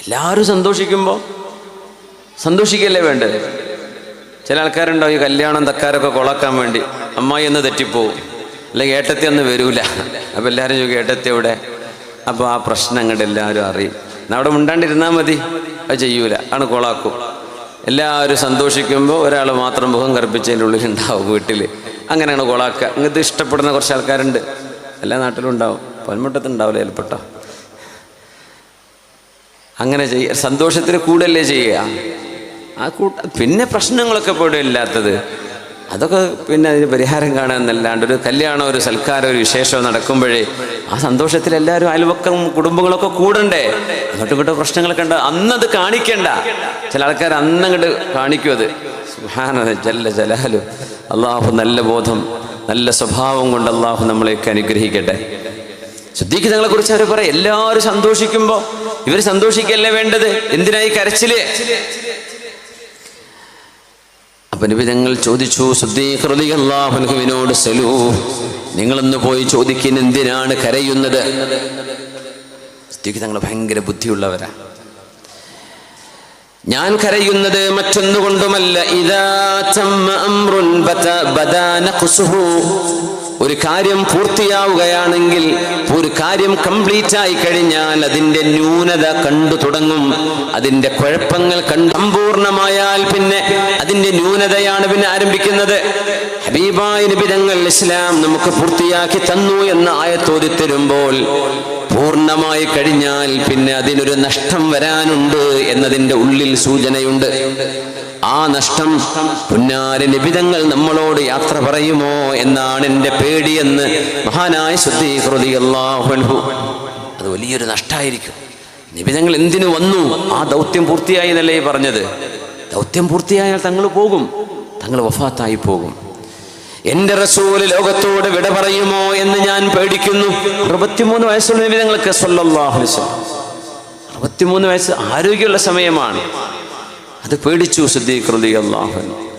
എല്ലാവരും സന്തോഷിക്കുമ്പോൾ സന്തോഷിക്കല്ലേ വേണ്ടത്? ചില ആൾക്കാരുണ്ടാവും ഈ കല്യാണം തക്കാരൊക്കെ കൊളക്കാൻ വേണ്ടി അമ്മായി എന്ന് തെറ്റിപ്പോവും അല്ലെങ്കിൽ ഏട്ടത്തി അന്ന് വരൂല. അപ്പം എല്ലാവരും ചോദിക്കും ഏട്ടത്തി എവിടെ? അപ്പോൾ ആ പ്രശ്നം അങ്ങോട്ട് എല്ലാവരും അറിയും. അവിടെ മുണ്ടാണ്ടിരുന്നാൽ മതി. അത് ചെയ്യൂല. ആണ് കൊളാക്കും. എല്ലാവരും സന്തോഷിക്കുമ്പോൾ ഒരാൾ മാത്രം മുഖം കറുപ്പിച്ചതിന്റെ ഉള്ളിൽ ഉണ്ടാവും വീട്ടിൽ അങ്ങനെയാണ് കൊളാക്കുക. ഇങ്ങനത്തെ ഇഷ്ടപ്പെടുന്ന കുറച്ച് ആൾക്കാരുണ്ട്. എല്ലാ നാട്ടിലും ഉണ്ടാവും. പൊന്മുട്ടത്തുണ്ടാവില്ല ചിലപ്പെട്ടോ അങ്ങനെ ചെയ്യ സന്തോഷത്തിന് കൂടല്ലേ ചെയ്യുക? ആ കൂട്ട പിന്നെ പ്രശ്നങ്ങളൊക്കെ പോലും ഇല്ലാത്തത്. അതൊക്കെ പിന്നെ അതിന് പരിഹാരം കാണാമെന്നല്ലാണ്ട് ഒരു കല്യാണം ഒരു സൽക്കാരം ഒരു വിശേഷം നടക്കുമ്പോഴേ ആ സന്തോഷത്തിൽ എല്ലാവരും അയൽവക്കം കുടുംബങ്ങളൊക്കെ കൂടണ്ടേ? അങ്ങോട്ടും ഇങ്ങോട്ടും പ്രശ്നങ്ങളൊക്കെ ഉണ്ട്. അന്നത് കാണിക്കണ്ട. ചില ആൾക്കാർ അന്നങ്ങോട്ട് കാണിക്കും അത്. സുഹാന ജല്ല ജലാലു. അള്ളാഹു നല്ല ബോധം നല്ല സ്വഭാവം കൊണ്ട് അള്ളാഹു നമ്മളെയൊക്കെ അനുഗ്രഹിക്കട്ടെ. ശുദ്ധിക്ക് തങ്ങളെ കുറിച്ച് അവർ പറയാം എല്ലാവരും സന്തോഷിക്കുമ്പോ ഇവർ സന്തോഷിക്കല്ലേ വേണ്ടത്? എന്തിനായി കരച്ചിൽ? അപ്പൊ നബി ഞങ്ങൾ ചോദിച്ചു സുദ്ദീഖ്ലാഹുവിനോട് സലൂ നിങ്ങളൊന്ന് പോയി ചോദിക്കുന്ന എന്തിനാണ് കരയുന്നത്? തങ്ങൾ ഭയങ്കര ബുദ്ധിയുള്ളവരാ. ഞാൻ കരയുന്നത് മറ്റൊന്നുകൊണ്ടുമല്ല. ഇതാ. ഒരു കാര്യം പൂർത്തിയാവുകയാണെങ്കിൽ കാര്യം കംപ്ലീറ്റ് ആയി കഴിഞ്ഞാൽ അതിന്റെ ന്യൂനത കണ്ടു തുടങ്ങും. അതിന്റെ കുഴപ്പങ്ങൾ കണ്ട് സമ്പൂർണമായാൽ പിന്നെ അതിന്റെ ന്യൂനതയാണ് പിന്നെ ആരംഭിക്കുന്നത്. ഹബീബായ നിബിതങ്ങൾ ഇസ്ലാം നമുക്ക് പൂർത്തിയാക്കി തന്നു എന്ന ആയത്തോതി തരുമ്പോൾ പൂർണമായി കഴിഞ്ഞാൽ പിന്നെ അതിനൊരു നഷ്ടം വരാനുണ്ട് എന്നതിന്റെ ഉള്ളിൽ സൂചനയുണ്ട്. ആ നഷ്ടം പുന്നാര നിബിതങ്ങൾ നമ്മളോട് യാത്ര പറയുമോ എന്നാണ് എന്റെ പേടിയെന്ന് മഹാനായ ശുദ്ധീകൃതിയല്ലാഹു അത് വലിയൊരു നഷ്ടമായിരിക്കും നിബിതങ്ങൾ എന്തിനു വന്നു? ആ ദൗത്യം പൂർത്തിയായി എന്നല്ലേ പറഞ്ഞത്? ദൗത്യം പൂർത്തിയായാൽ തങ്ങൾ പോകും. തങ്ങൾ വഫാത്തായി പോകും. എന്റെ റസൂൽ ലോകത്തോട് വിട പറയുമോ എന്ന് ഞാൻ പേടിക്കുന്നു. അറുപത്തിമൂന്ന് വയസ്സുള്ള വസല്ലം. അറുപത്തിമൂന്ന് വയസ്സ് ആരോഗ്യമുള്ള സമയമാണ്. അത് പേടിച്ചു സിദ്ദീഖ് അൻഹു.